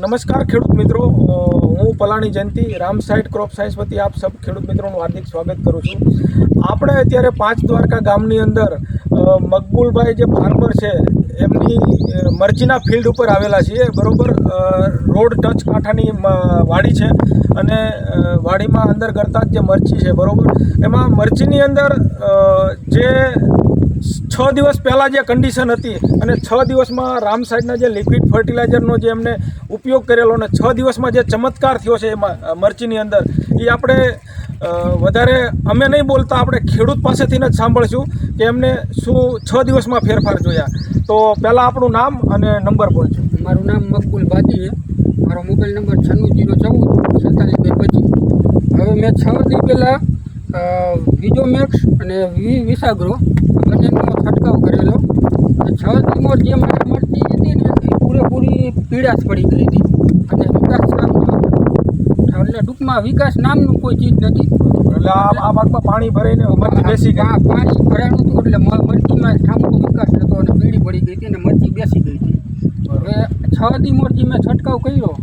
નમસ્કાર ખેડૂત મિત્રો. હું Palani Jayanti, Ram site crop science વતી આપ સબ ખેડૂત મિત્રોનું હાર્દિક સ્વાગત કરું છું. આપણે અત્યારે પાંચ દ્વારકા ગામની અંદર મકબૂલભાઈ જે ફાર્મર છે, એમની મરચીના ફિલ્ડ ઉપર આવેલા છીએ. બરાબર રોડ ટચ કાંઠાની વાડી છે અને વાડીમાં અંદર કરતાં જે મરચી છે, બરાબર. એમાં મરચીની અંદર જે છ દિવસ પહેલાં જે કન્ડિશન હતી અને છ દિવસમાં રામ સાઈડના જે લિક્વિડ ફર્ટિલાઇઝરનો જે એમને ઉપયોગ કરેલો અને છ દિવસમાં જે ચમત્કાર થયો છે એમાં મરચીની અંદર, એ આપણે વધારે અમે નહીં બોલતા, આપણે ખેડૂત પાસેથી જ સાંભળશું કે એમને શું છ દિવસમાં ફેરફાર જોયા. તો પહેલાં આપણું નામ અને નંબર બોલજો. મારું નામ મકુલ બાદી છે. મારો મોબાઈલ નંબર છન્નું જીરો ચૌદ સત્તાવીસ બે પચીસ. હવે મેં છ દિવસ પહેલાં વિજો મેક્સ અને વી, વિસાગ્રો બંનેનો છંટકાવ કરેલો અને છ જે મને મળતી હતી ને એ પૂરેપૂરી પીડા જ પડી ગઈ હતી. અને વિકાસ નામનો એટલે ટૂંકમાં વિકાસ નામનું કોઈ ચીજ નથી. એટલે આ ભાગમાં પાણી ભરાઈને મરચી બેસી ગઈ. પાણી ભરાણું હતું એટલે મરચીમાં ઠામકો વિકાસ થતો અને પીળી પડી ગઈ હતી અને મરચી બેસી ગઈ હતી. હવે છ દી મોરથી મેં છંટકાવ કર્યો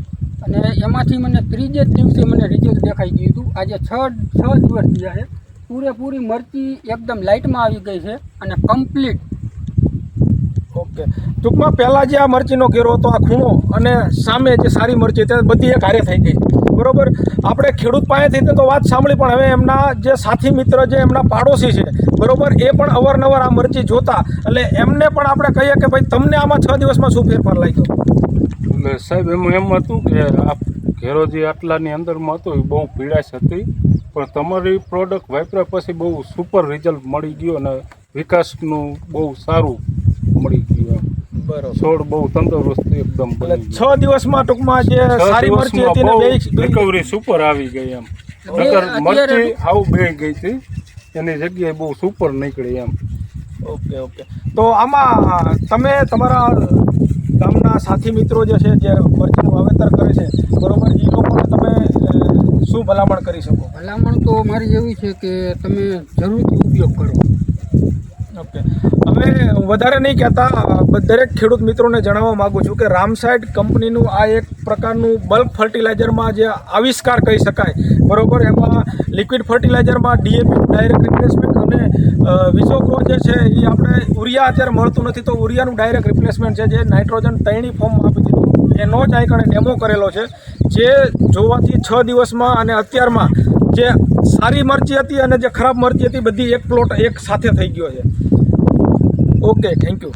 અને એમાંથી મને ત્રીજે જ દિવસે મને રિઝલ્ટ દેખાઈ ગયું હતું. આજે છ છ દિવસ થયા છે. પૂરેપૂરી મરચી એકદમ લાઇટમાં આવી ગઈ છે અને કમ્પ્લીટ ઓકે ટૂંકમાં પહેલાં જે આ મરચીનો ઘેરો હતો, આ ખૂણો અને સામે જે સારી મરચી તે બધી એક હારે થઈ ગઈ. બરોબર? આપણે ખેડૂત પાસેથી તો વાત સાંભળી, પણ હવે એમના જે સાથી મિત્ર જે એમના પાડોશી છે, બરોબર? એ પણ અવારનવાર આ મરચી જોતા. એટલે એમને પણ આપણે કહીએ કે ભાઈ, તમને આમાં છ દિવસમાં શું ફેરફાર લાગ્યો? એટલે સાહેબ, એમાં એમ હતું કે આ ઘેરો જે આટલાની અંદરમાં હતો, એ બહુ પીડાશ હતી. પણ તમારી પ્રોડક્ટ વાપર્યા પછી બહુ સુપર રિઝલ્ટ મળી ગયું અને વિકાસનું બહુ સારું મળી ગયું બરોબર. છોડ બહુ તંદુરસ્ત એકદમ છ દિવસમાં ટૂંકમાં જે સારી મરચી હતી ને રિકવરી સુપર આવી ગઈ એમ. નકર મરચી આવું બે ગઈ હતી. એની જગ્યાએ બહુ સુપર નીકળી એમ. Okay okay. તો આમાં તમે તમારા ગામના સાથી મિત્રો જે છે જે મરચીનું વાવેતર કરે છે બરોબર એ લોકોને તમે શું ભલામણ કરી શકો? ભલામણ તો મારી એવી છે કે તમે જરૂરથી ઉપયોગ કરો. ઓકે હવે વધારે નહીં કહેતા દરેક ખેડૂત મિત્રોને જણાવવા માગું છું કે રામસાઇડ કંપનીનું આ એક પ્રકારનું બલ્ક ફર્ટિલાઇઝરમાં જે આવિષ્કાર કહી શકાય, બરોબર? એમાં લિક્વિડ ફર્ટિલાઇઝરમાં ડીએપી ડાયરેક્ટ રિપ્લેસમેન્ટ અને વિઝોક્રો જે છે એ આપણે ઉરિયા અત્યારે મળતું નથી, તો ઉરિયાનું ડાયરેક્ટ રિપ્લેસમેન્ટ છે, જે નાઇટ્રોજન ત્રણેય ફોર્મમાં આપી દીધું. એનો જ આઈકણે ડેમો કરેલો છે, જે જોવાથી છ દિવસમાં અને અત્યારમાં જે સારી મરચી હતી અને જે ખરાબ મરચી હતી, બધી એક પ્લોટ એક સાથે થઈ ગયો છે. Okay thank you